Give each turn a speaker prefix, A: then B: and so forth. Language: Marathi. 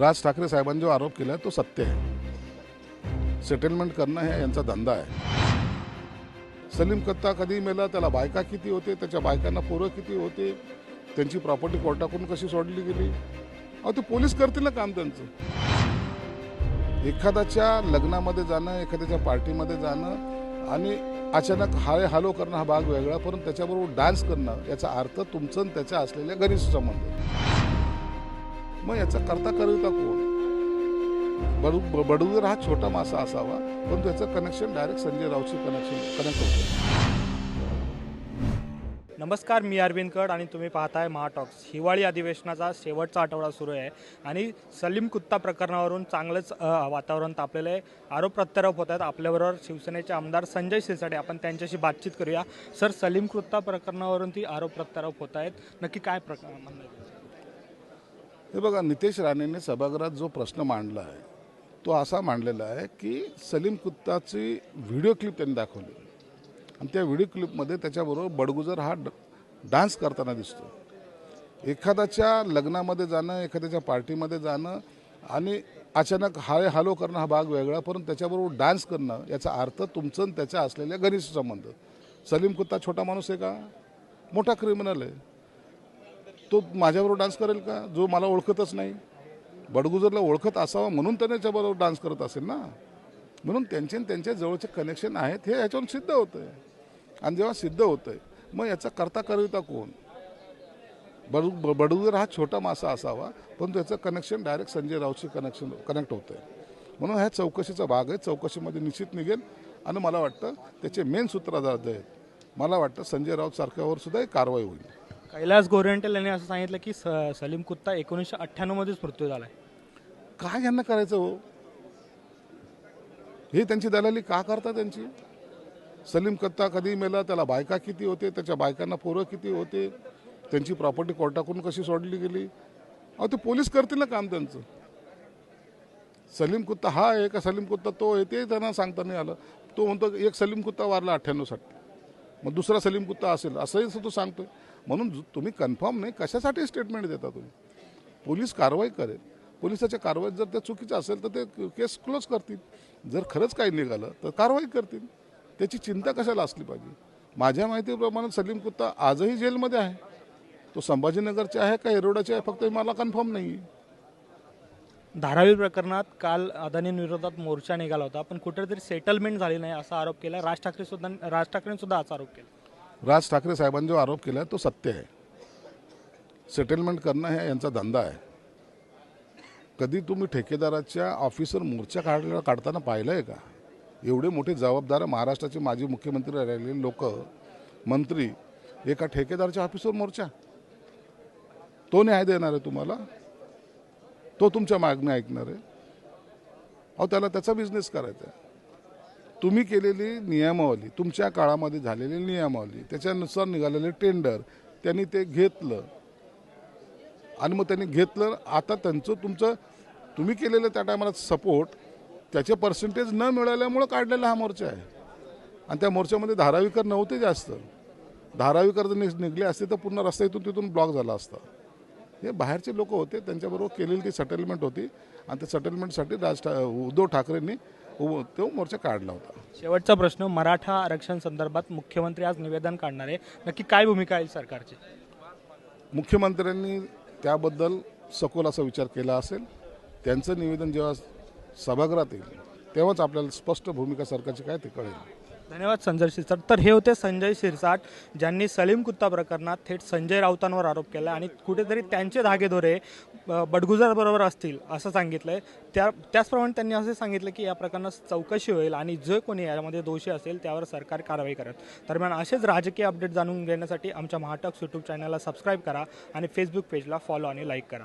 A: राज ठाकरे साहेबांनी जो आरोप केला तो सत्य आहे. सेटलमेंट करणं हे यांचा धंदा आहे. सलीम कत्ता कधी मेला त्याला बायका किती होते त्याच्या बायकांना पोरं किती होते त्यांची प्रॉपर्टी कोर्टाकडून कशी सोडली गेली? अहो ते पोलीस करतील ना काम त्यांचं. एखाद्याच्या लग्नामध्ये जाणं एखाद्याच्या पार्टीमध्ये जाणं आणि अचानक हाय हालो करणं हा भाग वेगळा परंतु त्याच्याबरोबर डान्स करणं याचा अर्थ तुमचं आणि त्याच्या असलेल्या घनिष्ठ संबंध. मग याचा करता करता कोण? बडू ब- बडूगर हा छोटा मासा असावा पण त्याचं कनेक्शन डायरेक्ट संजय रावशी कनेक्शन कनेक्ट होतं.
B: नमस्कार मी अरविंद कड आणि तुम्ही पाहताय महाटॉक्स हिवाळी अधिवेशनाचा शेवटचा आठवडा सुरू आहे आणि सलीम कुत्ता प्रकरणावरून चांगलंच वातावरण तापलेलं आहे. आरोप प्रत्यारोप होत आहेत. आपल्याबरोबर शिवसेनेचे आमदार संजय शिरसाटे. आपण त्यांच्याशी बातचीत करूया. सर सलीम कुत्ता प्रकरणावरून ती आरोप प्रत्यारोप होत आहेत. नक्की काय प्रकार म्हणणं
A: हे बघा नितेश राणेने सभागृहात जो प्रश्न मांडला आहे तो असा मांडलेला आहे की सलीम कुत्ताची व्हिडिओ क्लिप त्यांनी दाखवली. आणि त्या व्हिडिओ क्लिपमध्ये त्याच्याबरोबर बडगुजर हा ड- डान्स करताना दिसतो. एखाद्याच्या लग्नामध्ये जाणं एखाद्याच्या पार्टीमध्ये जाणं आणि अचानक हाय हालो करणं हा भाग वेगळा परंतु त्याच्याबरोबर डान्स करणं याचा अर्थ तुमचं आणि त्याच्या असलेल्या घनिष्ठ संबंध. सलीम कुत्ता छोटा माणूस आहे का? मोठा क्रिमिनल आहे. तो माझ्याबरोबर डान्स करेल का? जो मला ओळखतच नाही. बडगुजरला ओळखत असावा म्हणून त्याने त्याच्याबरोबर डान्स करत असेल ना? म्हणून त्यांचे आणि त्यांच्या जवळचे कनेक्शन आहेत हे याच्यावरून सिद्ध होतं आहे आणि जेव्हा सिद्ध होतं आहे मग याचा करता करिता कोण? बडू बडगुजर हा छोटा मासा असावा पण त्याचं कनेक्शन डायरेक्ट संजय राऊतशी कनेक्शन कनेक्ट होतं आहे म्हणून ह्या चौकशीचा भाग आहे. चौकशीमध्ये निश्चित निघेल. आणि मला वाटतं त्याचे मेन सूत्रधार जे आहेत मला वाटतं संजय राऊत सारख्यावर सुद्धा एक कारवाई होईल.
B: कैलास गोरेंटेल यांनी असं सांगितलं की स सलीम कुत्ता एकोणीसशे अठ्ठ्याण्णवमध्येच मृत्यू झाला आहे
A: काय यांना करायचं हो? हे त्यांची दलाली का करता त्यांची? सलीम कत्ता कधी मेला त्याला बायका किती होते त्याच्या बायकांना पोरं किती होते त्यांची प्रॉपर्टी कोर्टाकडून कशी सोडली गेली? अहो ते पोलीस करतील ना काम त्यांचं. सलीम कुत्ता हा आहे का? सलीम कुत्ता तो आहे ते त्यांना सांगता नाही आलं. तो म्हणतो एक सलीम कुत्ता वारला अठ्ठ्याण्णवसाठी मग दुसरा सलीम कुत्ता असेल असंही तो सांगतोय. म्हणून जु- तुम्ही कन्फर्म नाही कशासाठी स्टेटमेंट देता तुम्ही? पोलीस कारवाई करेल. पोलिसाच्या कारवाईत जर ते चुकीचं असेल तर ते केस क्लोज करतील. जर खरंच काही निघालं तर कारवाई करतील. त्याची चिंता कशाला असली पाहिजे? माझ्या माहितीप्रमाणे सलीम कुत्ता आजही जेलमध्ये आहे. तो संभाजीनगरचे आहे का एरोडाचे आहे? फक्त मला कन्फर्म नाही आहे
B: धारावी प्रकरणात काल अदानींविरोधात मोर्चा निघाला होता पण कुठेतरी सेटलमेंट झाली नाही असा आरोप केला. राज ठाकरे सुद्धा राज ठाकरेंनी सुद्धा असा आरोप केला.
A: राज ठाकरे साहेबांनी जो आरोप केला तो सत्य आहे. सेटलमेंट करणं हे यांचा धंदा आहे. कधी तुम्ही ठेकेदाराच्या ऑफिसर मोर्चा काढला काढताना पाहिलं आहे का? एवढे मोठे जबाबदार महाराष्ट्राचे माजी मुख्यमंत्री राहिलेले लोक मंत्री एका ठेकेदाराच्या ऑफिसवर मोर्चा. तो न्याय देणार आहे तुम्हाला? तो तुमच्या मागण्या ऐकणार आहे? अहो त्याला त्याचा बिझनेस करायचा आहे. तुम्ही केलेली नियमावली तुमच्या काळामध्ये झालेली नियमावली त्याच्यानुसार निघालेले टेंडर त्यांनी ते घेतलं. आणि मग त्यांनी घेतलं आता त्यांचं तुमचं तुम्ही केलेलं त्या टायमाला सपोर्ट त्याचे पर्सेंटेज न मिळाल्यामुळं काढलेला हा मोर्चा आहे. आणि त्या मोर्चामध्ये धारावीकर नव्हते जास्त. धारावीकर जर निघले असते तर पूर्ण रस्ता इथून तिथून ब्लॉक झाला असता. हे बाहेरचे लोक होते त्यांच्याबरोबर केलेली ती सेटलमेंट होती. आणि त्या सेटलमेंटसाठी राज ठा उद्धव ठाकरेंनी तो मोर्चा काढला होता.
B: शेवटचा प्रश्न मराठा आरक्षण संदर्भात मुख्यमंत्री आज निवेदन काढणार आहे. नक्की काय भूमिका आहे सरकारची?
A: मुख्यमंत्र्यांनी त्याबद्दल सखोल असा विचार केला असेल. त्यांचं निवेदन जेव्हा सभागृहात येईल तेव्हाच आपल्याला स्पष्ट भूमिका सरकारची काय ते कळेल.
B: धन्यवाद संजय शिरसाट. तर हे होते संजय शिरसाट ज्यांनी सलीम कुत्ता प्रकरणात थेट संजय राऊतांवर आरोप केला आणि कुठेतरी त्यांचे धागेदोरे बडगुजारबरोबर असतील असं सांगितलंय. त्या त्याचप्रमाणे त्यांनी असे सांगितलं की या प्रकरणात चौकशी होईल आणि जे कोणी यामध्ये दोषी असेल त्यावर सरकार कारवाई करत दरम्यान असेच राजकीय अपडेट जाणून घेण्यासाठी आमच्या महाटक्स यूट्यूब चॅनलला सबस्क्राईब करा आणि फेसबुक पेजला फॉलो आणि लाईक करा.